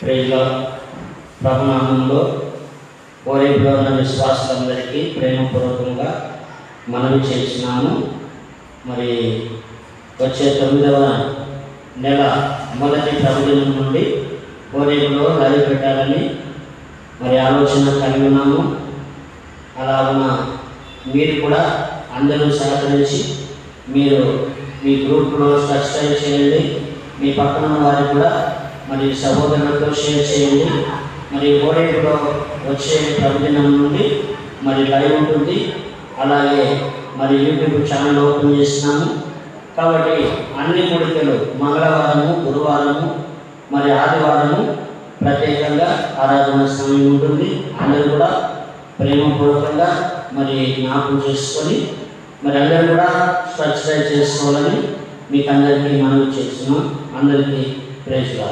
ప్రేజ్లో ప్రభునామంలో ఓరేపులో ఉన్న విశ్వాసులందరికీ ప్రేమపూర్వకంగా మనవి చేసినాము మరి వచ్చే తొమ్మిదవ నెల మొదటి ప్రభుదినం నుండి ఓరేపులో లైవ్ పెట్టాలని మరి ఆలోచన కలిగి ఉన్నాము. అలాగున మీరు కూడా అందరూ సహకరించి మీరు మీ గ్రూప్లో సబ్స్క్రైబ్ చేయండి. మీ పక్కన ఉన్న వారికి కూడా మరి సహోదరులతో షేర్ చేయండి. మరి ఓడేపులో వచ్చే ప్రభుదినం నుండి మరి లైవ్ ఉంటుంది. అలాగే మరి యూట్యూబ్ ఛానల్ ఓపెన్ చేస్తున్నాము కాబట్టి అన్ని కోరికలు మంగళవారము గురువారము మరి ఆదివారము ప్రత్యేకంగా ఆరాధన సమయం ఉంటుంది. అందరూ కూడా ప్రేమపూర్వకంగా మరి జ్ఞాపకం చేసుకొని మరి అందరూ కూడా సబ్స్క్రైబ్ చేసుకోవాలని మీకు అందరికీ మనం చేస్తున్నాం అందరికీ ప్రేజ్గా